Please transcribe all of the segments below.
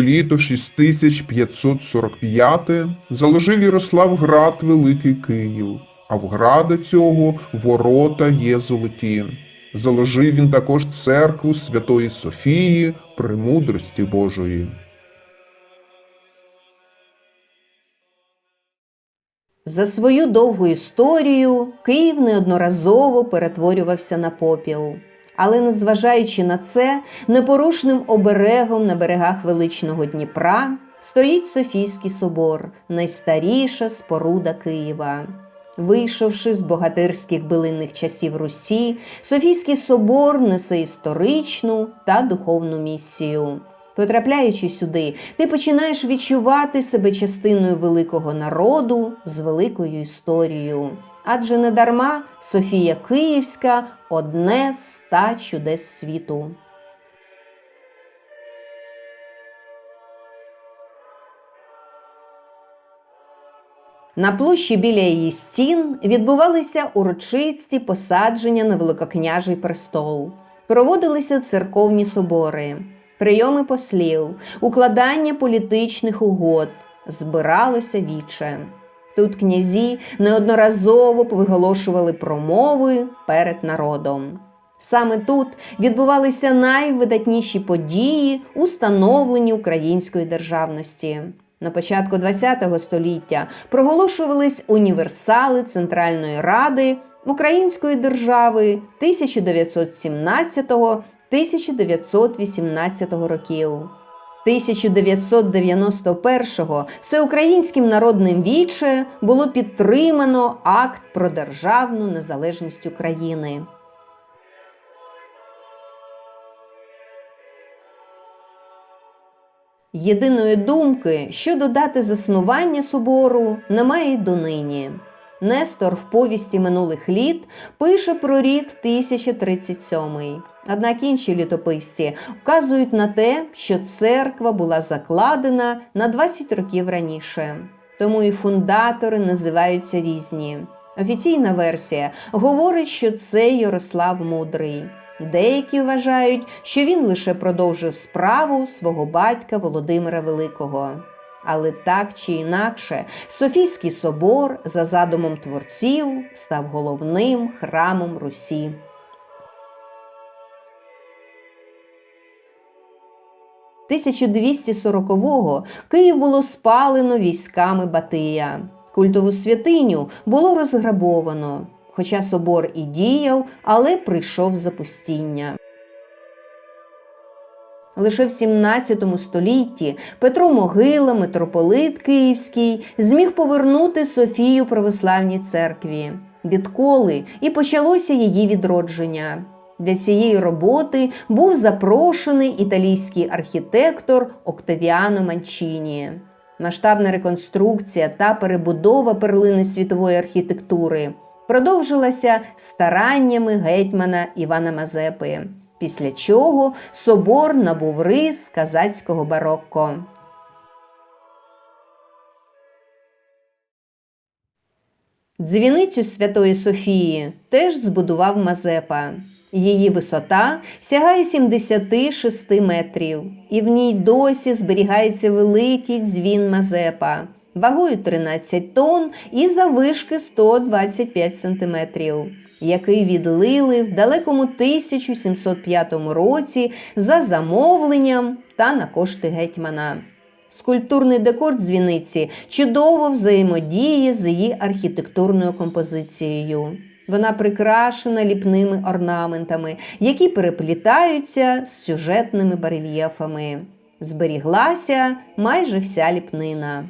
В літо 6545 заложив Ярослав град Великий Київ, а в града цього ворота є золоті. Заложив він також церкву Святої Софії, премудрості Божої. За свою довгу історію Київ неодноразово перетворювався на попіл. Але незважаючи на це, непорушним оберегом на берегах величного Дніпра стоїть Софійський собор, найстаріша споруда Києва. Вийшовши з богатирських билинних часів Русі, Софійський собор несе історичну та духовну місію. Потрапляючи сюди, ти починаєш відчувати себе частиною великого народу з великою історією. Адже недарма Софія Київська одне з ста чудес світу. На площі біля її стін відбувалися урочисті посадження на великокняжий престол, проводилися церковні собори, прийоми послів, укладання політичних угод, збиралося віче. Тут князі неодноразово виголошували промови перед народом. Саме тут відбувалися найвидатніші події у становленні української державності. На початку ХХ століття проголошувались універсали Центральної Ради Української держави 1917-1918 років. 1991-го Всеукраїнським народним віче було підтримано акт про державну незалежність України. Єдиної думки щодо дати заснування собору немає й донині. Нестор в повісті минулих літ пише про рік 1037. Однак інші літописці вказують на те, що церква була закладена на 20 років раніше. Тому і фундатори називаються різні. Офіційна версія говорить, що це Ярослав Мудрий. Деякі вважають, що він лише продовжив справу свого батька Володимира Великого. Але так чи інакше, Софійський собор за задумом творців став головним храмом Русі. – 1240-го Київ було спалено військами Батия. Культову святиню було розграбовано. Хоча собор і діяв, але прийшов запустіння. Лише в 17 столітті Петро Могила, митрополит Київський, зміг повернути Софію православній церкві. Відколи і почалося її відродження. Для цієї роботи був запрошений італійський архітектор Октавіано Манчіні. Масштабна реконструкція та перебудова перлини світової архітектури продовжилася стараннями гетьмана Івана Мазепи, після чого собор набув рис казацького барокко. Дзвіницю Святої Софії теж збудував Мазепа. Її висота сягає 76 метрів, і в ній досі зберігається великий дзвін Мазепа вагою 13 тонн і завишки 125 сантиметрів, який відлили в далекому 1705 році за замовленням та на кошти гетьмана. Скульптурний декор дзвіниці чудово взаємодіє з її архітектурною композицією. Вона прикрашена ліпними орнаментами, які переплітаються з сюжетними барельєфами. Зберіглася майже вся ліпнина.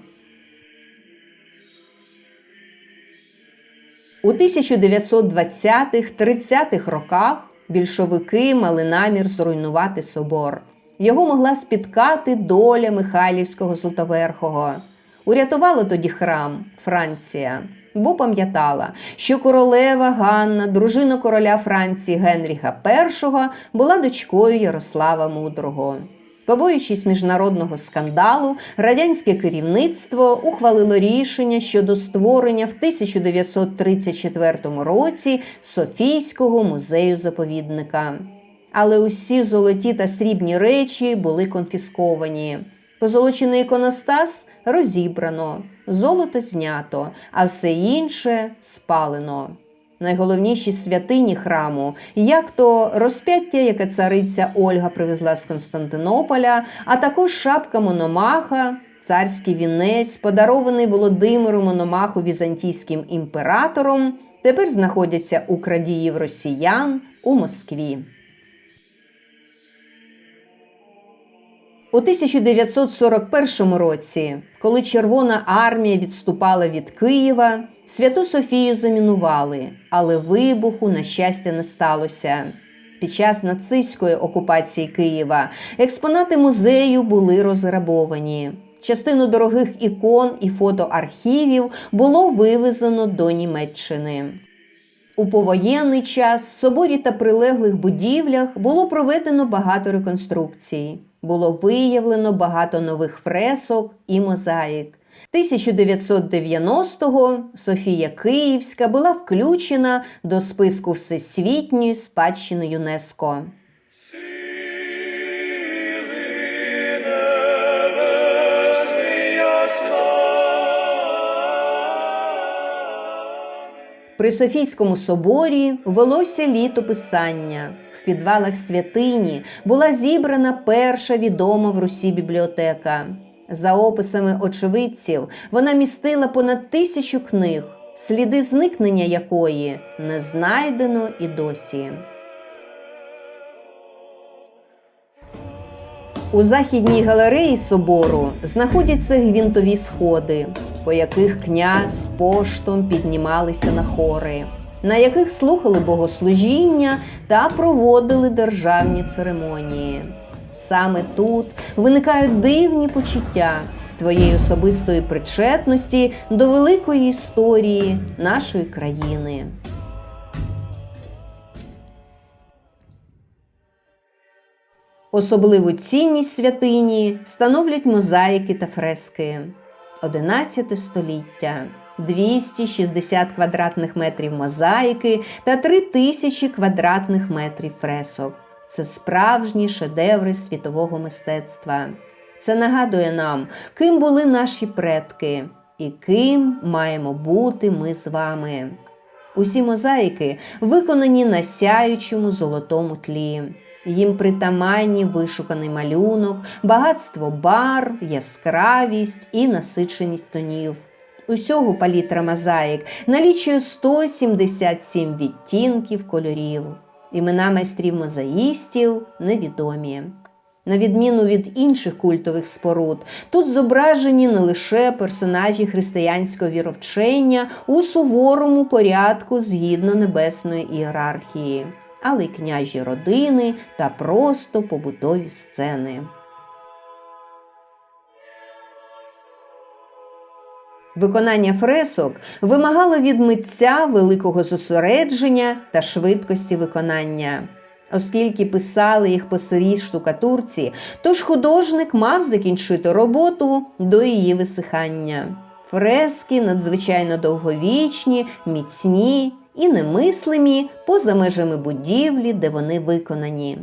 У 1920-30-х роках більшовики мали намір зруйнувати собор. Його могла спіткати доля Михайлівського Золотоверхого. Урятувала тоді храм Франція, бо пам'ятала, що королева Ганна, дружина короля Франції Генріха І, була дочкою Ярослава Мудрого. Побоюючись міжнародного скандалу, радянське керівництво ухвалило рішення щодо створення в 1934 році Софійського музею заповідника. Але усі золоті та срібні речі були конфісковані. Позолочений іконостас розібрано, золото знято, а все інше спалено. Найголовніші святині храму, як то розп'яття, яке цариця Ольга привезла з Константинополя, а також шапка Мономаха, царський вінець, подарований Володимиру Мономаху візантійським імператором, тепер знаходяться у крадіїв росіян у Москві. У 1941 році, коли Червона армія відступала від Києва, Святу Софію замінували, але вибуху, на щастя, не сталося. Під час нацистської окупації Києва експонати музею були розграбовані. Частину дорогих ікон і фотоархівів було вивезено до Німеччини. У повоєнний час в соборі та прилеглих будівлях було проведено багато реконструкцій. Було виявлено багато нових фресок і мозаїк. 1990-го Софія Київська була включена до списку Всесвітньої спадщини ЮНЕСКО. При Софійському соборі велося літописання. В підвалах святині була зібрана перша відома в Русі бібліотека. За описами очевидців, вона містила понад тисячу книг, сліди зникнення якої не знайдено і досі. У західній галереї собору знаходяться гвинтові сходи, по яких князь поштом піднімалися на хори, на яких слухали богослужіння та проводили державні церемонії. Саме тут виникають дивні почуття твоєї особистої причетності до великої історії нашої країни. Особливу цінність святині становлять мозаїки та фрески. 11 століття. 260 квадратних метрів мозаїки та 3000 квадратних метрів фресок. Це справжні шедеври світового мистецтва. Це нагадує нам, ким були наші предки і ким маємо бути ми з вами. Усі мозаїки виконані на сяючому золотому тлі. Їм притаманні вишуканий малюнок, багатство барв, яскравість і насиченість тонів. Усього палітра мозаїк налічує 177 відтінків кольорів. Імена майстрів мозаїстів невідомі. На відміну від інших культових споруд, тут зображені не лише персонажі християнського віровчення у суворому порядку згідно небесної ієрархії, але й княжі родини та просто побутові сцени. Виконання фресок вимагало від митця великого зосередження та швидкості виконання. Оскільки писали їх по сирій штукатурці, тож художник мав закінчити роботу до її висихання. Фрески надзвичайно довговічні, міцні і немислимі поза межами будівлі, де вони виконані.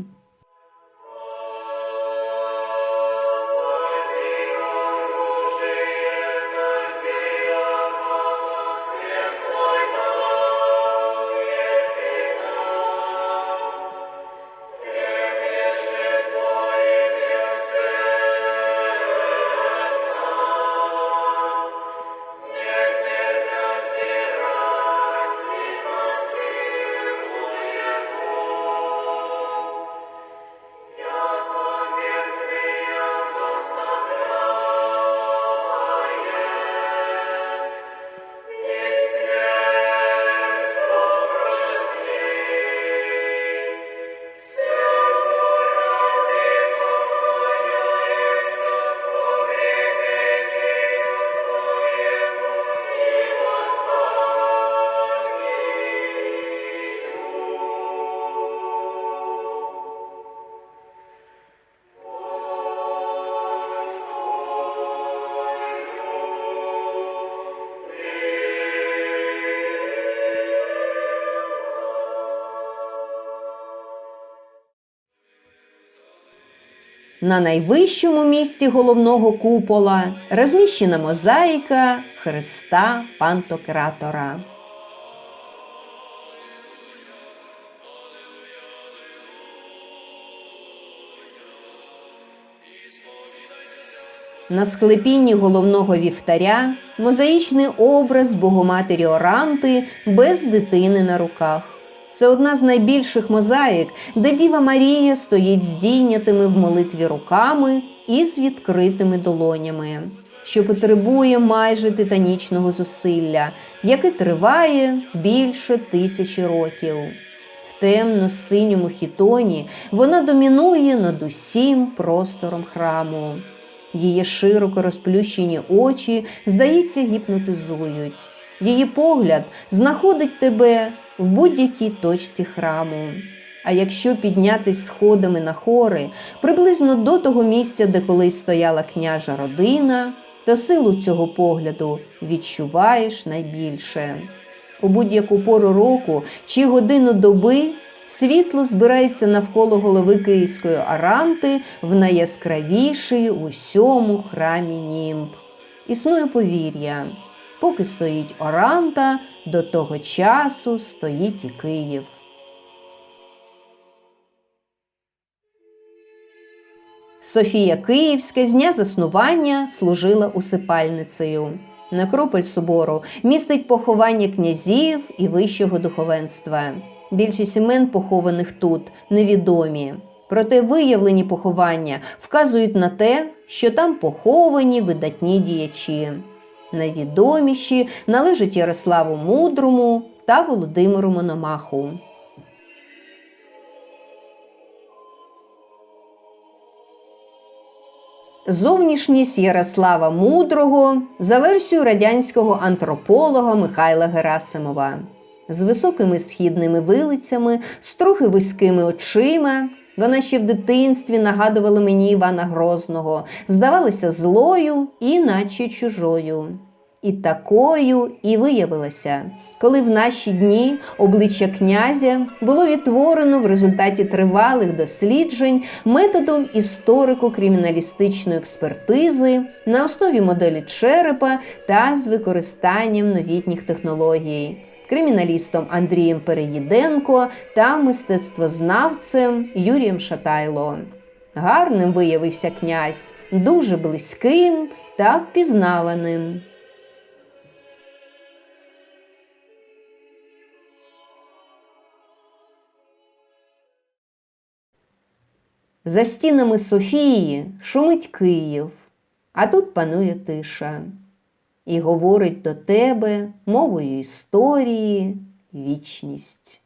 На найвищому місці головного купола розміщена мозаїка Христа Пантократора. На склепінні головного вівтаря мозаїчний образ Богоматері Оранти без дитини на руках. Це одна з найбільших мозаїк, де Діва Марія стоїть з дійнятими в молитві руками і з відкритими долонями, що потребує майже титанічного зусилля, яке триває більше тисячі років. В темно-синьому хітоні вона домінує над усім простором храму. Її широко розплющені очі, здається, гіпнотизують. Її погляд знаходить тебе в будь-якій точці храму. А якщо піднятись сходами на хори приблизно до того місця, де колись стояла княжа родина, то силу цього погляду відчуваєш найбільше. У будь-яку пору року чи годину доби світло збирається навколо голови Київської аранти в найяскравіший у усьому храмі німб. Існує повір'я. Поки стоїть Оранта, до того часу стоїть і Київ. Софія Київська з дня заснування служила усипальницею. Некрополь собору містить поховання князів і вищого духовенства. Більшість імен похованих тут невідомі. Проте виявлені поховання вказують на те, що там поховані видатні діячі. Найвідоміші належать Ярославу Мудрому та Володимиру Мономаху. Зовнішність Ярослава Мудрого за версією радянського антрополога Михайла Герасимова. З високими східними вилицями, з трохи вузькими очима. Вона ще в дитинстві нагадувала мені Івана Грозного, здавалася злою і наче чужою. І такою і виявилася, коли в наші дні обличчя князя було відтворено в результаті тривалих досліджень методом історико-криміналістичної експертизи на основі моделі черепа та з використанням новітніх технологій. Криміналістом Андрієм Переїденко та мистецтвознавцем Юрієм Шатайло. Гарним виявився князь, дуже близьким та впізнаваним. За стінами Софії шумить Київ, а тут панує тиша і говорить до тебе мовою історії вічність.